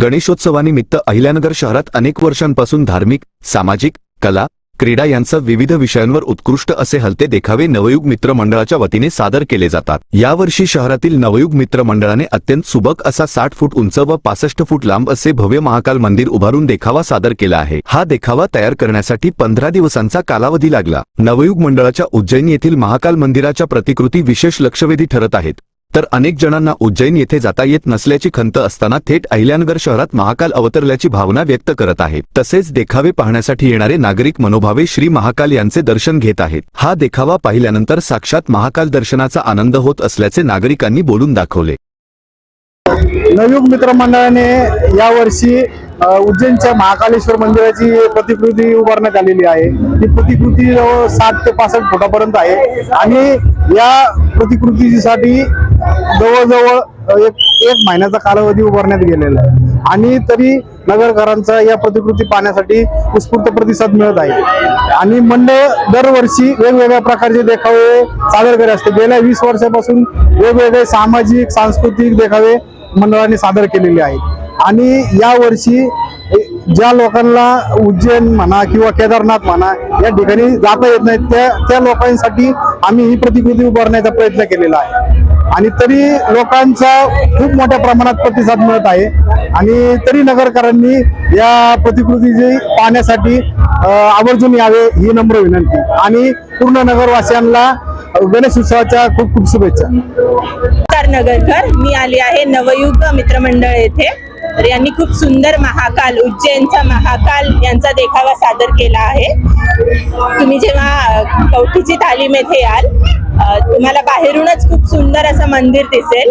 गणेशोत्सवानिमित्त अहिल्यानगर शहरात अनेक वर्षांपासून धार्मिक सामाजिक कला क्रीडा यांचा विविध विषयांवर उत्कृष्ट असे हलते देखावे नवयुग मित्र मंडळाच्या वतीने सादर केले जातात. यावर्षी शहरातील नवयुग मित्र मंडळाने अत्यंत सुबक असा साठ फूट उंच व पासष्ट फूट लांब असे भव्य महाकाल मंदिर उभारून देखावा सादर केला आहे. हा देखावा तयार करण्यासाठी पंधरा दिवसांचा कालावधी लागला. नवयुग मंडळाच्या उज्जैन येथील महाकाल मंदिराच्या प्रतिकृती विशेष लक्षवेधी ठरत आहेत. तर अनेक जणांना उज्जैन येथे जाता येत नसल्याची खंत असताना थेट अहिल्यानगर शहरात महाकाल अवतरल्याची भावना व्यक्त करत आहे तसेच देखावे पाहण्यासाठी येणारे नागरिक मनोभावे श्री महाकाल यांचे दर्शन घेत आहेत. हा देखावा पाहिल्यानंतर साक्षात महाकाल दर्शनाचा आनंद होत असल्याचे नागरिकांनी बोलून दाखवले. नवयुग मित्र मंडळाने यावर्षी उज्जैनच्या महाकालेश्वर मंदिराची प्रतिकृती उभारण्यात आलेली आहे. ती प्रतिकृती जवळ साठ ते पासष्ट फुटापर्यंत आहे. आणि या प्रतिकृतीसाठी जवळजवळ एक एक महिन्याचा कालावधी उभारण्यात गेलेला आहे. आणि तरी नगरकरांचा या प्रतिकृती पाहण्यासाठी उत्स्फूर्त प्रतिसाद मिळत आहे. आणि मंडळ दरवर्षी वेगवेगळ्या प्रकारचे देखावे सादर करत असते. गेल्या वीस वर्षापासून वेगवेगळे सामाजिक सांस्कृतिक देखावे मंडळाने सादर केलेली आहे. आणि यावर्षी ज्या लोकांना उज्जैन म्हणा किंवा केदारनाथ म्हणा या ठिकाणी जाता येत नाही त्या त्या लोकांसाठी आम्ही ही प्रतिकृती उभारण्याचा प्रयत्न केलेला आहे. आणि तरी लोकांचा खूप मोठ्या प्रमाणात प्रतिसाद मिळत आहे. आणि तरी नगरकरांनी या प्रतिकृतीची पाहण्यासाठी आवर्जून यावे ही नम्र विनंती. आणि पूर्ण नगरवासियांना गणेश उत्सवाच्या खूप खूप शुभेच्छा. नगरकर मी आली आहे नवयुग मित्रमंडळ येथे. तर यांनी खूप सुंदर महाकाल उज्जैनचा महाकाल यांचा देखावा सादर केला आहे. तुम्ही जेव्हा कवठीची तालीम येथे याल तुम्हाला बाहेरूनच खूप सुंदर असं मंदिर दिसेल.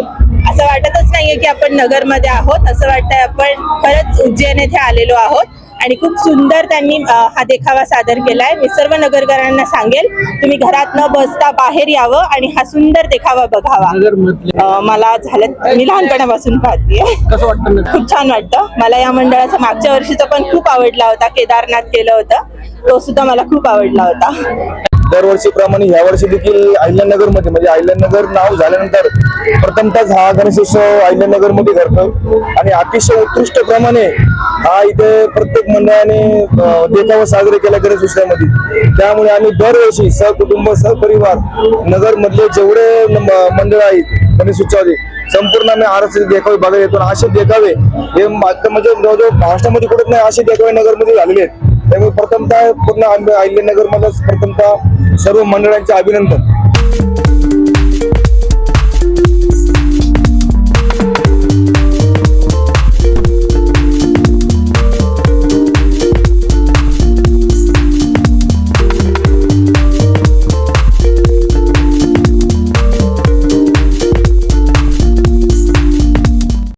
असं वाटतच नाहीये की आपण नगरमध्ये आहोत. असं वाटतंय आपण खरंच उज्जैन येथे आलेलो आहोत. आणि खूप सुंदर त्यांनी हा देखावा सादर केलाय. मी सर्व नगरकरांना सांगेल तुम्ही घरात न बसता बाहेर यावं आणि हा सुंदर देखावा बघावा. मला झालं मी लहानपणापासून पाहतीये. कसं वाटतं खूप छान वाटतं. मला या मंडळाचा मागच्या वर्षीचा पण खूप आवडला होता. केदारनाथ केलं होतं. तो सुद्धा मला खूप आवडला होता. दरवर्षीप्रमाणे ह्या वर्षी देखील अहिल्यानगरमध्ये म्हणजे अहिल्यानगर नाव झाल्यानंतर प्रथमतःच हा गणेशोत्सव अहिल्यानगरमध्ये घडतो. आणि अतिशय उत्कृष्ट प्रमाणे हा इथे प्रत्येक मंडळाने अं, देखावा साजरे केला गणेशोत्सवामध्ये त्यामुळे आम्ही दरवर्षी सहकुटुंब सहपरिवार नगर मधले जेवढे मंडळ आहेत गणेशोत्सवाचे संपूर्ण आम्ही आरक्षित देखावे बघायला येतो. आणि असे देखावे हे मात्र म्हणजे जवळजवळ महाराष्ट्रामध्ये कुठेच नाही असे देखावे नगरमध्ये झालेले आहेत. त्यामुळे प्रथमतः पूर्ण आंबे अहिल्यानगरमध्ये प्रथमतः सर्व मंडळांचे अभिनंदन.